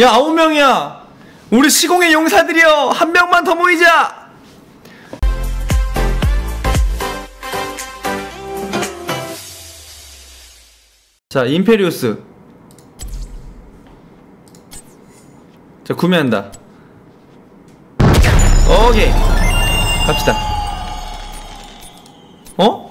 야 아홉 명이야. 우리 시공의 용사들이여 한 명만 더 모이자. 자 임페리우스. 자 구매한다. 오케이. 갑시다. 어?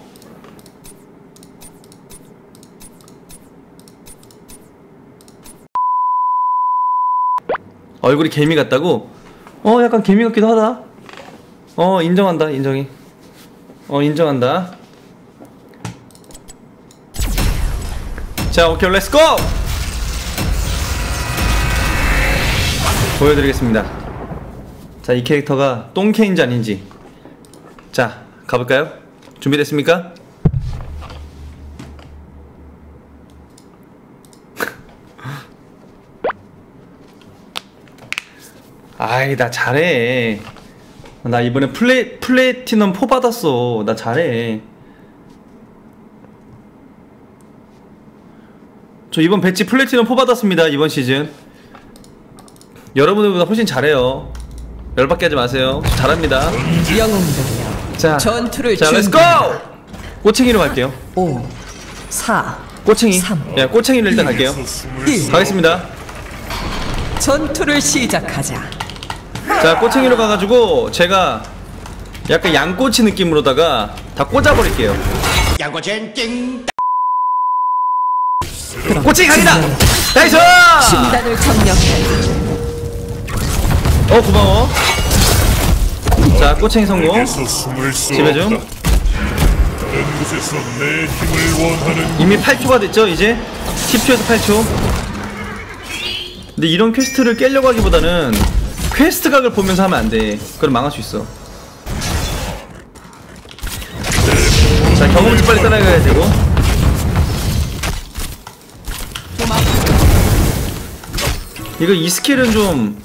얼굴이 개미 같다고? 어 약간 개미 같기도 하다 어 인정한다 인정해 어 인정한다 자 오케이 렛츠고 보여드리겠습니다 자 이 캐릭터가 똥캐인지 아닌지 자 가볼까요? 준비됐습니까? 아이 나 잘해. 나 이번에 플레, 플래티넘 4 받았어. 나 잘해. 저 이번 배치 플래티넘 4 받았습니다 이번 시즌. 여러분들보다 훨씬 잘해요. 열받게 하지 마세요. 저 잘합니다. 영웅들이여 자, 전투를 자 렛츠고! 꼬챙이로 갈게요. 5 4 꼬챙이? 삼. 야 꼬챙이로 일단 갈게요. 1 가겠습니다. 전투를 시작하자 자 꼬챙이로 가가지고 제가 약간 양꼬치 느낌으로다가 다 꽂아버릴게요. 양꼬치는 찡 꼬챙이 갑니다! 나이스! 신단을 점령해. 어 고마워. 자 꼬챙이 성공. 집에 좀 이미 8초가 됐죠 이제? 10초에서 8초. 근데 이런 퀘스트를 깨려고 하기보다는 퀘스트 각을 보면서 하면 안 돼 그럼 망할 수 있어 자 경험치 빨리 따라가야 되고 이거 이 스킬은 좀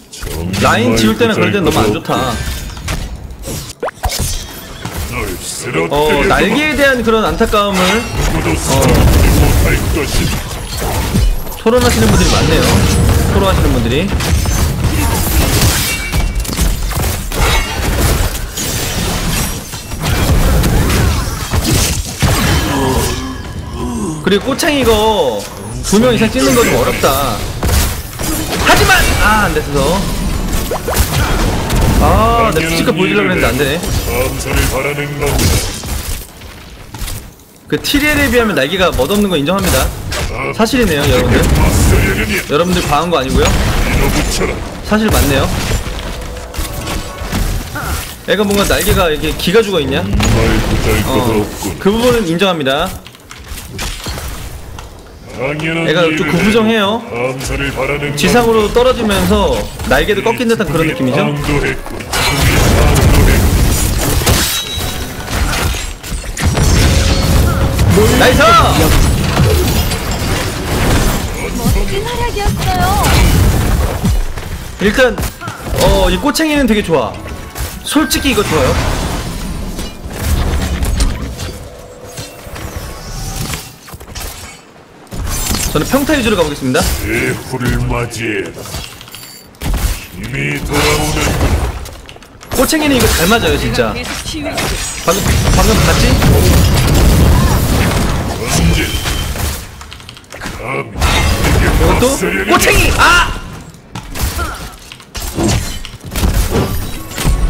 라인 지울 때나 그럴 때는 너무 안 좋다 널어 날개에 대한 그런 안타까움을 것이다. 토론하시는 분들이 많네요. 토론하시는 분들이. 그리고 꼬창 이거 두 명 이상 찍는 거 좀 어렵다. 하지만 아 안 됐어. 아, 내 피지컬 보여주려고 했는데 안 되네. 그 티리엘에 비하면 날개가 멋없는 거 인정합니다. 사실이네요, 여러분들. 마스터리언이야. 여러분들 과한 거 아니고요. 사실 맞네요. 애가 뭔가 날개가 이게 기가 죽어 있냐? 말도 될것 어. 그 부분은 인정합니다. 애가 좀 구부정해요. 지상으로 떨어지면서 날개도 꺾인 듯한 그런 느낌이죠? 나이스! 멋진 활약이었어요. 일단 어, 이 꼬챙이는 되게 좋아. 솔직히 이거 좋아요. 저는 평타 위주로 가보겠습니다. 대후를 맞이해라. 힘이 돌아오는 꼬챙이는 이거 잘 맞아요, 진짜. 방금, 방금 봤지? 전진. 감히 이것도. 꼬챙이! 아!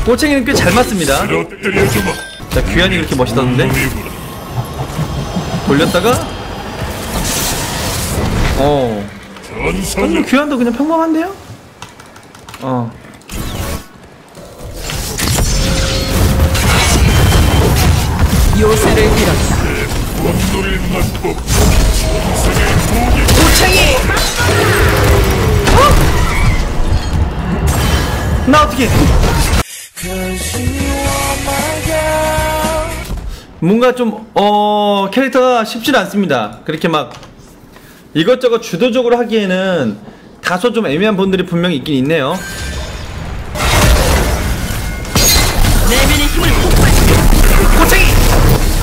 꼬챙이는 꽤 잘 맞습니다. 쓰러뜨려주마. 자, 귀환이 그렇게. 놈이구나. 돌렸다가 어 전선을 귀환도 그냥 평범한데요? 어 요새를 잃었다 원노를 맛보. 전생의 무기. 꼬챙이! 어? 나 어떻게 뭔가 좀 어 캐릭터가 쉽지 않습니다 그렇게 막 이것저것 주도적으로 하기에는 다소 좀 애매한 분들이 분명히 있긴 있네요 내면의 힘을 폭발시켜 꼬챙이!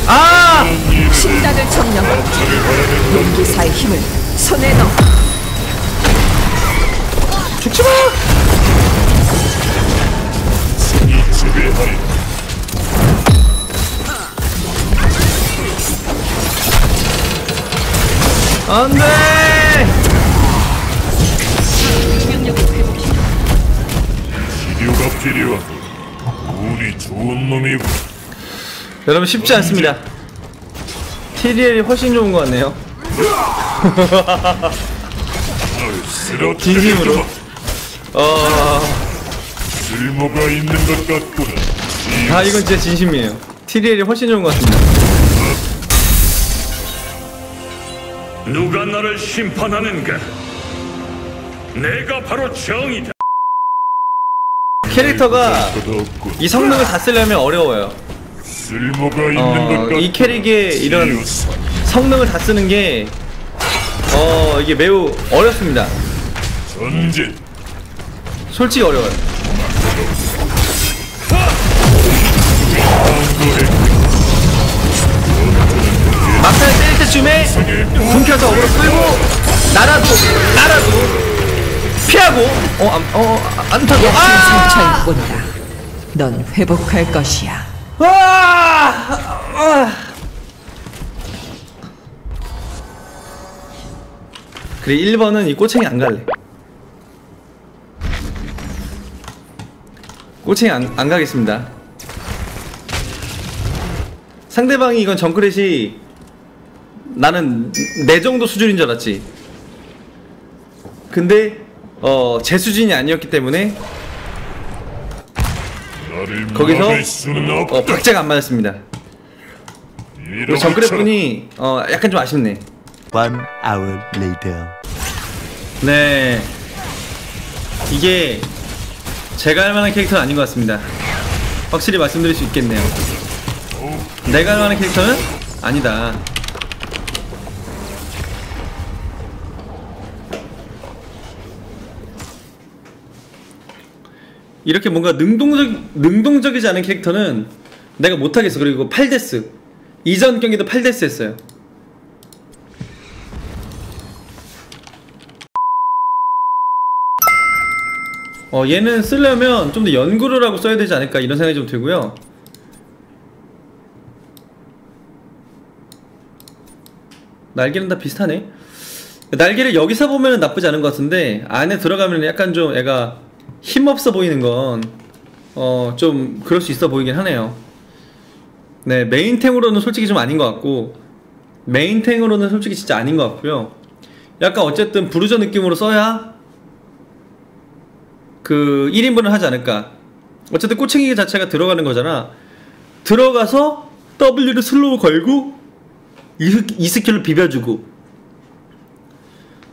아! 신단을 점령해 용기사의 힘을 손에 넣어 죽지 마! 이 지배하리 안 돼! 운이 좋은 놈이고 여러분 쉽지 않습니다. TDL이 훨씬 좋은 것 같네요. 진심으로. 어, 쓸모가 있는 것 같구나 이아 이건 진짜 진심이에요. TDL이 훨씬 좋은 것 같습니다. 누가 나를 심판하는가? 내가 바로 정이다. 캐릭터가 이 성능을 다 쓰려면 어려워요. 어, 이 캐릭의 이런. 성능을 다 쓰는 게, 어, 이게 매우 어렵습니다. 전진 솔직히 어려워요. 막판에 때릴 때쯤에 분 켜서 어그로 끌고 날아도 피하고 어 안 어, 안 타고 아! 상처일 뿐이다. 넌 회복할 것이야. 아! 아! 그래 1번은 이 꼬챙이 안 갈래 꼬챙이 안, 안 가겠습니다 상대방이 이건 정크렛이 나는 내 정도 수준인 줄 알았지 근데 어 제 수준이 아니었기 때문에 거기서 어 박자가 안 맞았습니다 우리 정크렛 분이 어 약간 좀 아쉽네 One hour later. 네. 이게 제가 할 만한 캐릭터는 아닌 것 같습니다. 확실히 말씀드릴 수 있겠네요. 내가 할 만한 캐릭터는 아니다. 이렇게 뭔가 능동적, 능동적이지 않은 캐릭터는 내가 못하겠어. 그리고 8데스. 이전 경기도 8데스 했어요. 어, 얘는 쓰려면 좀 더 연구를 하고 써야 되지 않을까 이런 생각이 좀 들고요. 날개는 다 비슷하네. 날개를 여기서 보면 나쁘지 않은 것 같은데 안에 들어가면 약간 좀 애가 힘없어 보이는 건 어, 좀 그럴 수 있어 보이긴 하네요. 네, 메인탱으로는 솔직히 좀 아닌 것 같고 메인탱으로는 솔직히 진짜 아닌 것 같고요. 약간 어쨌든 부르저 느낌으로 써야 그 1인분을 하지 않을까. 어쨌든 꼬챙이 자체가 들어가는 거잖아. 들어가서 W를 슬로우 걸고 이, 스- 이 스킬로 비벼주고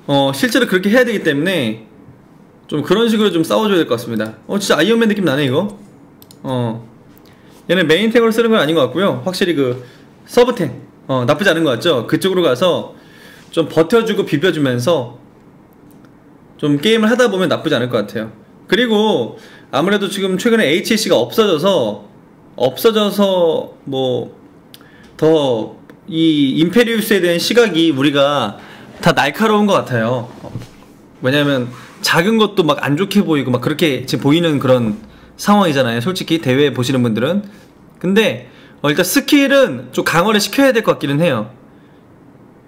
어 실제로 그렇게 해야 되기 때문에 좀 그런 식으로 좀 싸워줘야 될 것 같습니다. 어 진짜 아이언맨 느낌 나네 이거. 어 얘는 메인 탱으로 쓰는 건 아닌 것 같고요. 확실히 그 서브 탱 어 나쁘지 않은 것 같죠. 그쪽으로 가서 좀 버텨주고 비벼주면서 좀 게임을 하다 보면 나쁘지 않을 것 같아요. 그리고 아무래도 지금 최근에 HC가 없어져서 없어져서 뭐 더 이 임페리우스에 대한 시각이 우리가 다 날카로운 것 같아요. 왜냐면 작은 것도 막 안 좋게 보이고 막 그렇게 지금 보이는 그런 상황이잖아요. 솔직히 대회 보시는 분들은. 근데 어, 일단 스킬은 좀 강화를 시켜야 될 것 같기는 해요.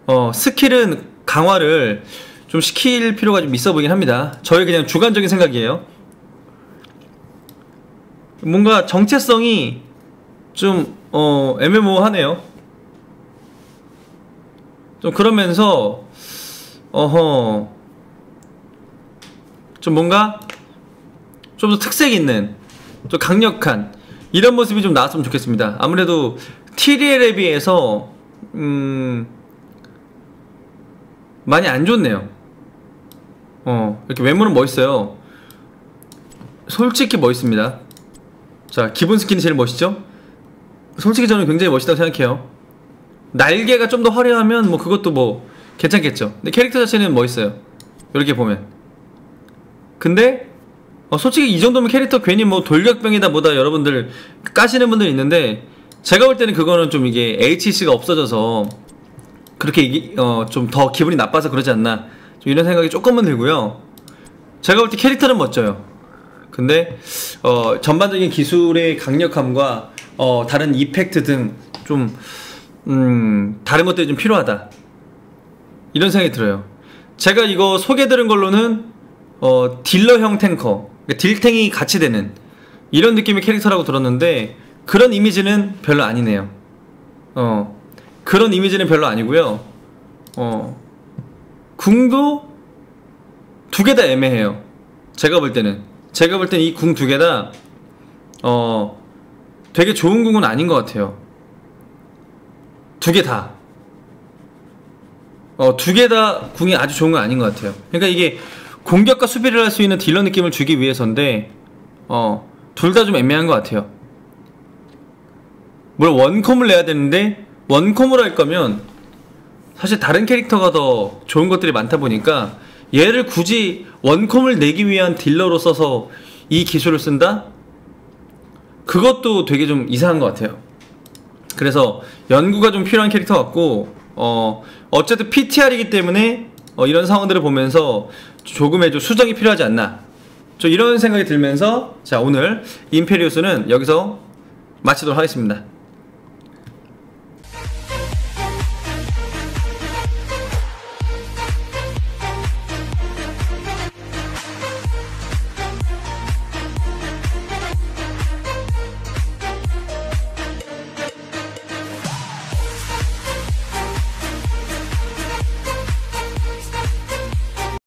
어, 스킬은 강화를 좀 시킬 필요가 좀 있어 보이긴 합니다. 저의 그냥 주관적인 생각이에요. 뭔가 정체성이 좀, 어, 애매모호하네요. 좀 그러면서, 어허, 좀 뭔가, 좀 더 특색 있는, 좀 강력한, 이런 모습이 좀 나왔으면 좋겠습니다. 아무래도 TDL에 비해서, 음, 많이 안 좋네요. 어, 이렇게 외모는 멋있어요. 솔직히 멋있습니다. 자, 기본 스킨이 제일 멋있죠? 솔직히 저는 굉장히 멋있다고 생각해요. 날개가 좀 더 화려하면 뭐 그것도 뭐 괜찮겠죠. 근데 캐릭터 자체는 멋있어요. 이렇게 보면. 근데 어, 솔직히 이 정도면 캐릭터 괜히 뭐 돌격병이다 뭐다 여러분들 까시는 분들 있는데 제가 볼 때는 그거는 좀 이게 HC가 없어져서 그렇게 어, 좀 더 기분이 나빠서 그러지 않나 좀 이런 생각이 조금은 들고요. 제가 볼 때 캐릭터는 멋져요. 근데 어, 전반적인 기술의 강력함과 어, 다른 이펙트 등좀 음, 다른 것들이 좀 필요하다. 이런 생각이 들어요. 제가 이거 소개 들은 걸로는 어, 딜러형 탱커, 그러니까 딜탱이 같이 되는 이런 느낌의 캐릭터라고 들었는데 그런 이미지는 별로 아니네요. 어, 그런 이미지는 별로 아니고요. 어, 궁도 두 개 다 애매해요. 제가 볼 때는 제가 볼 때는 이 궁 두 개 다 어, 되게 좋은 궁은 아닌 것 같아요. 두 개 다. 어, 두 개 다 궁이 아주 좋은 건 아닌 것 같아요. 그러니까 이게 공격과 수비를 할 수 있는 딜러 느낌을 주기 위해서인데, 어, 둘 다 좀 애매한 것 같아요. 물론 원컴을 내야 되는데, 원컴을 할 거면, 사실 다른 캐릭터가 더 좋은 것들이 많다 보니까, 얘를 굳이 원컴을 내기 위한 딜러로 써서 이 기술을 쓴다? 그것도 되게 좀 이상한 것 같아요. 그래서 연구가 좀 필요한 캐릭터 같고 어 어쨌든 PTR이기 때문에 어, 이런 상황들을 보면서 조금의 좀 수정이 필요하지 않나 좀 이런 생각이 들면서 자 오늘 임페리우스는 여기서 마치도록 하겠습니다.